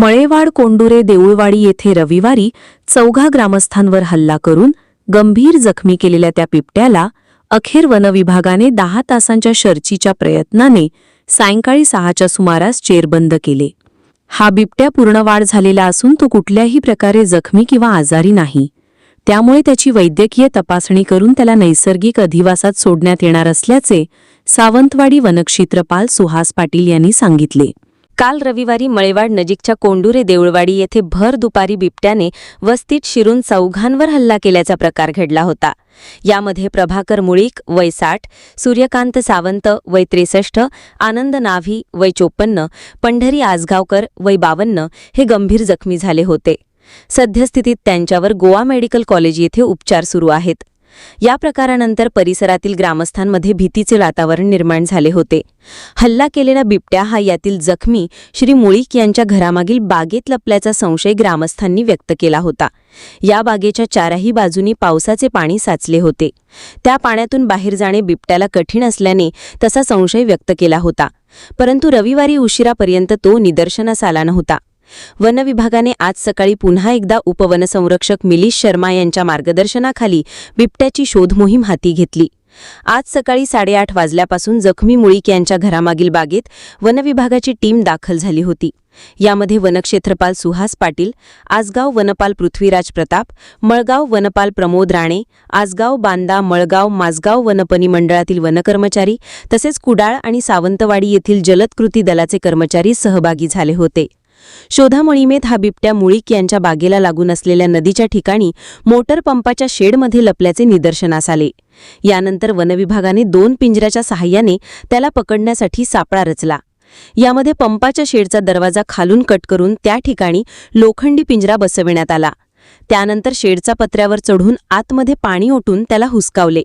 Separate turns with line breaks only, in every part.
मळेवाड कोंडुरे देऊळवाडी येथे रविवारी चौघा ग्रामस्थांवर हल्ला करून गंभीर जखमी केलेल्या त्या बिबट्याला अखेर वनविभागाने दहा तासांच्या शर्चीच्या प्रयत्नाने सायंकाळी सहाच्या सुमारास चेरबंद केले. हा बिबट्या पूर्ण वाढ झालेला असून तो कुठल्याही प्रकारे जखमी किंवा आजारी नाही. त्यामुळे त्याची वैद्यकीय तपासणी करून त्याला नैसर्गिक अधिवासात सोडण्यात येणार असल्याचे सावंतवाडी वनक्षेत्रपाल सुहास पाटील यांनी सांगितले.
काल रविवारी मळेवाड नजीकच्या कोंडुरे देऊळवाडी येथे भर दुपारी बिबट्याने वस्तीत शिरून चौघांवर हल्ला केल्याचा प्रकार घडला होता. यामध्ये प्रभाकर मुळीक वय साठ सूर्यकांत सावंत वय त्रेसष्ट आनंद नाव्ही वय चोपन्न पंढरी आजगावकर वय बावन्न हे गंभीर जखमी झाले होते. सद्यस्थितीत त्यांच्यावर गोवा मेडिकल कॉलेज येथे उपचार सुरू आहेत. या प्रकारानंतर परिसरातील ग्रामस्थांमध्ये भीतीचे वातावरण निर्माण झाले होते. हल्ला केलेला बिबट्या हा यातील जखमी श्री मुळीक यांच्या घरामागील बागेत लपल्याचा संशय ग्रामस्थांनी व्यक्त केला होता. या बागेच्या चारही बाजूनी पावसाचे पाणी साचले होते. त्या पाण्यातून बाहेर जाणे बिबट्याला कठीण असल्याने तसा संशय व्यक्त केला होता. परंतु रविवारी उशिरापर्यंत तो निदर्शनास आला नव्हता. वनविभागाने आज सकाळी पुन्हा एकदा उपवनसंरक्षक मिलिश शर्मा यांच्या मार्गदर्शनाखाली बिबट्याची शोध मोहीम हाती घेतली. आज सकाळी साडेआठ वाजल्यापासून जखमी मुळीक यांच्या घरामागील बागेत वनविभागाची टीम दाखल झाली होती. यामध्ये वनक्षेत्रपाल सुहास पाटील आसगाव वनपाल पृथ्वीराज प्रताप मळगाव वनपाल प्रमोद राणे आसगाव बांदा मळगाव माजगाव वनपनी मंडळातील वनकर्मचारी तसेच कुडाळ आणि सावंतवाडी येथील जलद कृती दलाचे कर्मचारी सहभागी झाले होते. शोधा मोहिमेत हा बिबट्या मुळीक यांच्या बागेला लागून असलेल्या नदीच्या ठिकाणी मोटर पंपाच्या शेडमध्ये लपल्याचे निदर्शनास आले. यानंतर वनविभागाने दोन पिंजऱ्याच्या सहाय्याने त्याला पकडण्यासाठी सापळा रचला. यामध्ये पंपाच्या शेडचा दरवाजा खालून कट करून त्या ठिकाणी लोखंडी पिंजरा बसविण्यात आला. त्यानंतर शेडचा पत्र्यावर चढून आतमध्ये पाणी ओतून त्याला हुसकावले.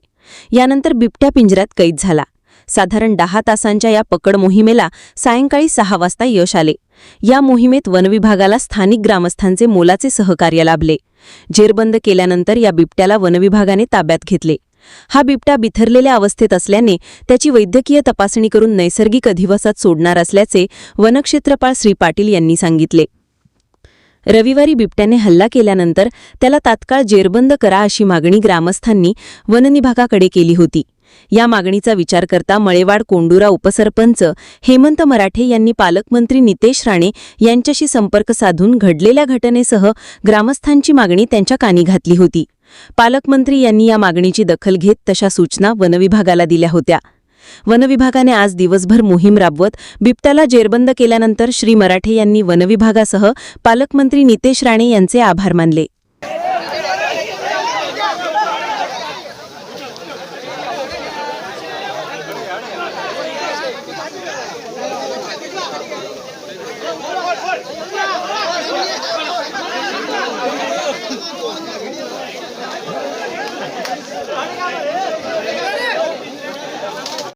यानंतर बिबट्या पिंजऱ्यात कैद झाला. साधारण दहा तासांच्या या पकड मोहिमेला सायंकाळी सहा वाजता यश आले. या मोहिमेत वनविभागाला स्थानिक ग्रामस्थांचे मोलाचे सहकार्य लाभले. जेरबंद केल्यानंतर या बिबट्याला वनविभागाने ताब्यात घेतले. हा बिबटा बिथरलेल्या अवस्थेत असल्याने त्याची वैद्यकीय तपासणी करून नैसर्गिक अधिवासात सोडणार असल्याचे वनक्षेत्रपाळ श्री पाटील यांनी सांगितले. रविवारी बिबट्याने हल्ला केल्यानंतर त्याला तात्काळ जेरबंद करा अशी मागणी ग्रामस्थांनी वनविभागाकडे केली होती. या मागणीचा विचार करता मळेवाड कोंडुरा उपसरपंच हेमंत मराठे यांनी पालकमंत्री नितेश राणे यांच्याशी संपर्क साधून घडलेल्या घटनेसह ग्रामस्थांची मागणी त्यांच्या कानी घातली होती. पालकमंत्री यांनी या मागणीची दखल घेत तशा सूचना वनविभागाला दिल्या होत्या. वनविभागाने आज दिवसभर मोहीम राबवत बिबट्याला जेरबंद केल्यानंतर श्री मराठे यांनी वनविभागासह पालकमंत्री नितेश राणे यांचे आभार मानले.